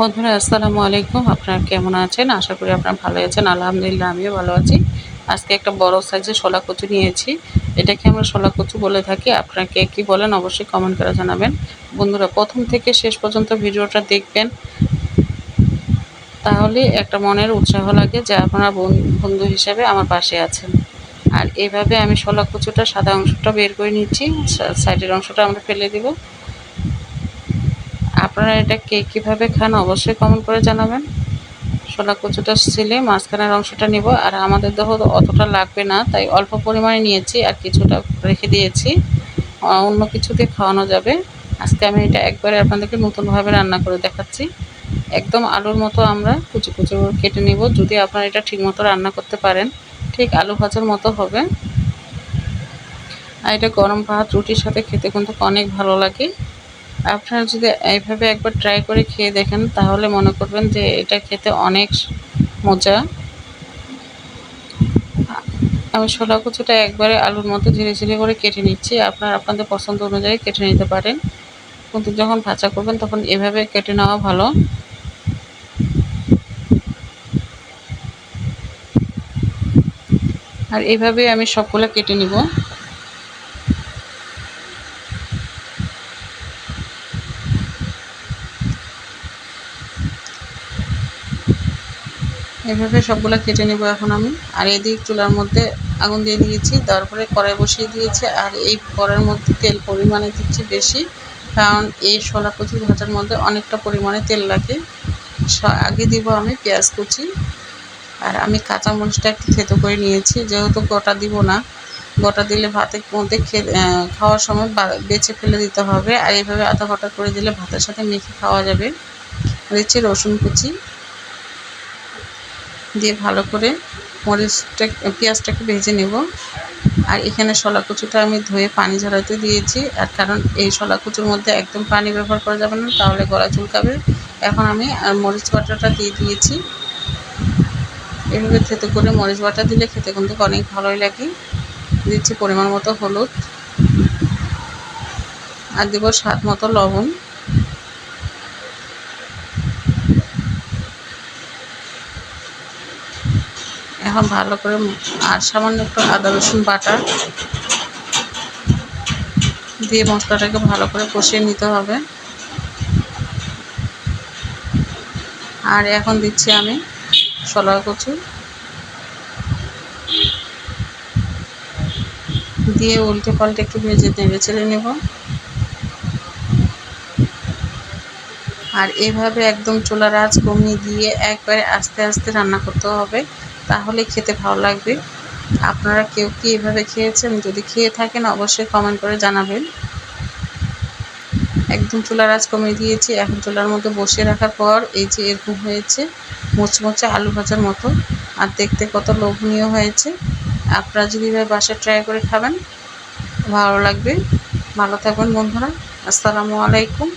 বন্ধুরা, আসসালামু আলাইকুম। আপনারা কেমন আছেন? আশা করি আপনারা ভালো আছেন। আলহামদুলিল্লাহ, আমিও ভালো আছি। আজকে একটা বড় সাইজের শোলা কচু নিয়েছি। এটাকে আমরা শোলা কচু বলে থাকি। আপনারা কে কী বলেন অবশ্যই কমেন্ট করে জানাবেন। বন্ধুরা, প্রথম থেকে শেষ পর্যন্ত ভিডিওটা দেখবেন। তাহলে একটা মনের উৎসাহ লাগে যে আপনারা বন্ধু হিসাবে আমার পাশে আছেন। আর এভাবে আমি শোলা কচুটা সাদা অংশটা বের করে নিচ্ছি। সাইডের অংশটা আমরা ফেলে দিব। আপনারা এটা কে কীভাবে খান অবশ্যই কমেন্ট করে জানাবেন। শোলা কচুটা ছিলে, মাঝখানের অংশটা নিব, আর আমাদের দেহ অতটা লাগবে না, তাই অল্প পরিমাণে নিয়েছি আর কিছুটা রেখে দিয়েছি। অন্য কিছু দিয়ে খাওয়ানো যাবে। আজকে আমি এটা একবারে আপনাদেরকে নতুনভাবে রান্না করে দেখাচ্ছি। একদম আলুর মতো আমরা কুচু কুচু কেটে নিব, যদি আপনারা এটা ঠিকমতো রান্না করতে পারেন, ঠিক আলু ভাজার মতো হবে। আর এটা গরম ভাত, রুটির সাথে খেতে কিন্তু অনেক ভালো লাগে। আপনারা যদি এইভাবে একবার ট্রাই করে খেয়ে দেখেন, তাহলে মনে করবেন যে এটা খেতে অনেক মজা। আমি ছোলা কুচুটা একবারে আলুর মতো ধীরে ধীরে করে কেটে নিচ্ছি। আপনার আপনাদের পছন্দ অনুযায়ী কেটে নিতে পারেন। কিন্তু যখন ভাজা করবেন, তখন এভাবে কেটে নেওয়া ভালো। আর এভাবে আমি সবগুলো কেটে নিব। এভাবে সবগুলো কেটে নেব এখন আমি। আর এদিক চুলার মধ্যে আগুন দিয়ে দিয়েছি তারপরে কড়াই বসিয়ে দিয়েছি। আর এই কড়াইয়ের মধ্যে তেল পরিমাণে দিচ্ছি বেশি, কারণ এই শোলা কচু ভাজার মধ্যে অনেকটা পরিমাণে তেল লাগে। আগে দিব আমি পেঁয়াজ কুচি, আর আমি কাঁচা মরিচটা একটু থেতো করে নিয়েছি, যেহেতু গোটা দিব না। গোটা দিলে ভাতের মধ্যে খাওয়ার সময় বেছে ফেলে দিতে হবে। আর এইভাবে আধা ঘটা করে দিলে ভাতের সাথে মেখে খাওয়া যাবে। দিচ্ছি রসুন কুচি দিয়ে ভালো করে মরিচটা, পেঁয়াজটাকে ভেজে নেব। আর এখানে শলা কুচুটা আমি ধুয়ে পানি ঝরাতে দিয়েছি। আর কারণ এই শলা কুচুর মধ্যে একদম পানি ব্যবহার করা যাবে না, তাহলে গলা চুলকাবে। এখন আমি আর মরিচ বাটাটা দিয়ে দিয়েছি। এভাবে খেতে করে মরিচ বাটা দিলে খেতে কিন্তু অনেক ভালোই লাগে। দিচ্ছি পরিমাণ মতো হলুদ। আর দেব স্বাদ মতো লবণ। এখন ভালো করে আর সামান্য একটু আদা, রসুন বাটা দিয়ে মশলাটাকে ভালো করে কষিয়ে নিতে হবে। আর এখন দিচ্ছি আমি সলা কচু। দিয়ে উল্টে পাল্টে একটু ভেজে নেড়ে চেড়ে নেব। আর এভাবে একদম চুলার আঁচ কমিয়ে দিয়ে একবারে আস্তে আস্তে রান্না করতে হবে। তাহলে খেতে ভালো লাগবে। আপনারা কেউ কি এভাবে খেয়েছেন? যদি খেয়ে থাকেন, অবশ্যই কমেন্ট করে জানাবেন। একদম চুলার আঁচ কমিয়ে দিয়েছি। এখন চুলার মধ্যে বসিয়ে রাখার পর এই যে এরকম হয়েছে, মুচমুচে আলু ভাজার মতো। আর দেখতে কত লোভনীয় হয়েছে। আপনারা যদি এভাবে বাসায় ট্রাই করে খাবেন, ভালো লাগবে। ভালো থাকবেন বন্ধুরা। আসসালামু আলাইকুম।